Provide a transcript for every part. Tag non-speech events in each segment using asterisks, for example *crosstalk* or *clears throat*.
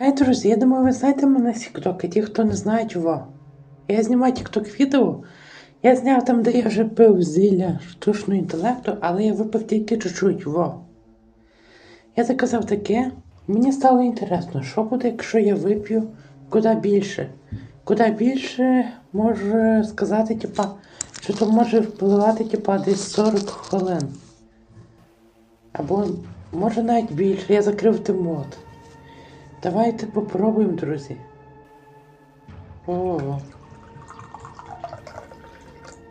Ей, друзі, я думаю, ви знаєте мене з TikTok, ті, хто не знають во. Я знімаю TikTok відео. Я зняв там, де я вже пив зілля штучного інтелекту, але я випив тільки чуть-чуть во. Я заказав таке. Мені стало інтересно, що буде, якщо я вип'ю куди більше. Куди більше можу сказати, типа, що то може впливати, типа, десь 40 хвилин. Або може навіть більше. Я закрив тимот. Давайте попробуємо, друзі. О.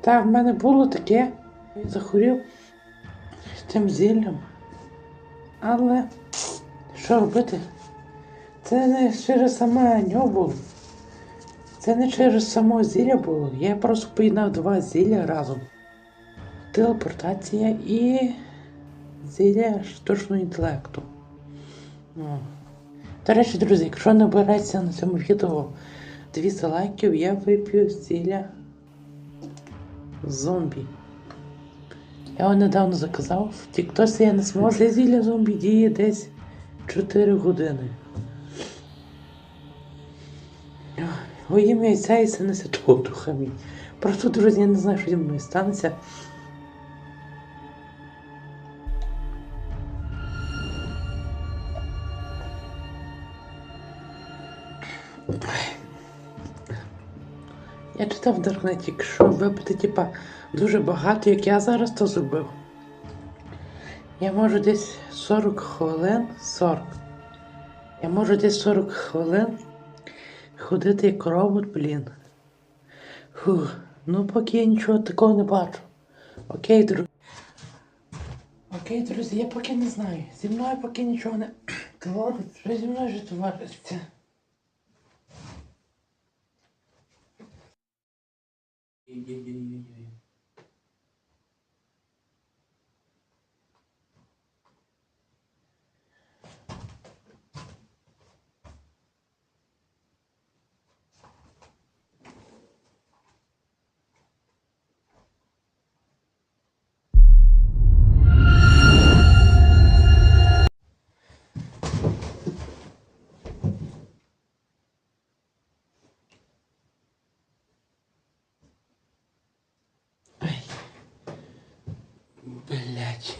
Так, в мене було таке. Я захворів тим зіллям. Але що робити? Це не через саме нього було. Це не через само зілля було. Я просто поєднав два зілля разом. Телепортація і зілля штучного інтелекту. Ну. До речі, друзі, якщо не береться на цьому відео 200 лайків, я вип'ю зілля зомбі. Я його недавно заказав. В Тіктосі я не зможу. Зілля зомбі діє десь 4 години. Во ім'я і Сина Святого Духа мій. Просто, друзі, я не знаю, що зі мною станеться. Я читав в інтернеті, якщо випити, типа, дуже багато, як я зараз то зробив. Я можу десь 40 хвилин, 40. Я можу десь 40 хвилин ходити як робот, блін. Фух, ну поки я нічого такого не бачу. Окей, друзі. Окей, друзі, я поки не знаю. Зі мною поки нічого не. *clears throat* Що зі мною твориться? gel gel. Блять.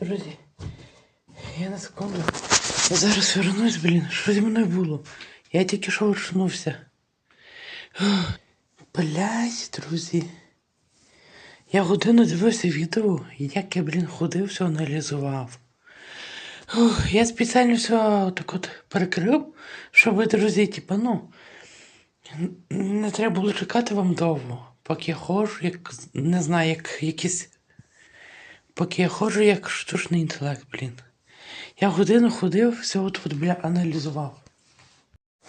Друзі, я на секунду. Я зараз вернусь, блін. Що зі мною було? Я тільки що очнувся. Блять, друзі. Я годину дивився відео, як я, блін, ходив, все аналізував. Я спеціально все так от перекрив, щоб друзі, типа, ну. Не треба було чекати вам довго, поки я ходжу, як не знаю, як якийсь. Поки я ходжу як штучний інтелект, блін. Я годину ходив, все от, от бля, аналізував.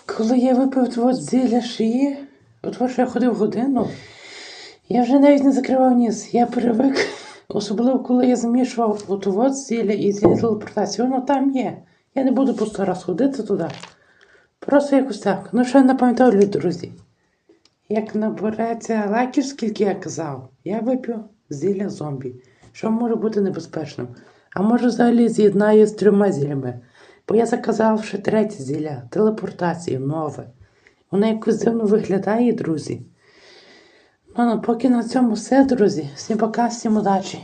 Коли я випив от зілля шиї, от що я ходив годину, я вже навіть не закривав ніс. Я привик, *laughs* особливо коли я замішував от зілля і зілля телепортації, воно там є. Я не буду по сто раз ходити туди. Просто якось так. Ну, що я напам'ятаю, друзі. Як набереться лайків, скільки я казав, я вип'ю зілля зомбі, що може бути небезпечним. А може взагалі з'єднаю з трьома зіллями. Бо я заказав ще третє зілля, телепортацію, нове. Воно якось дивно виглядає, друзі. Ну, ну, поки на цьому все, друзі. Всім пока, всім удачі.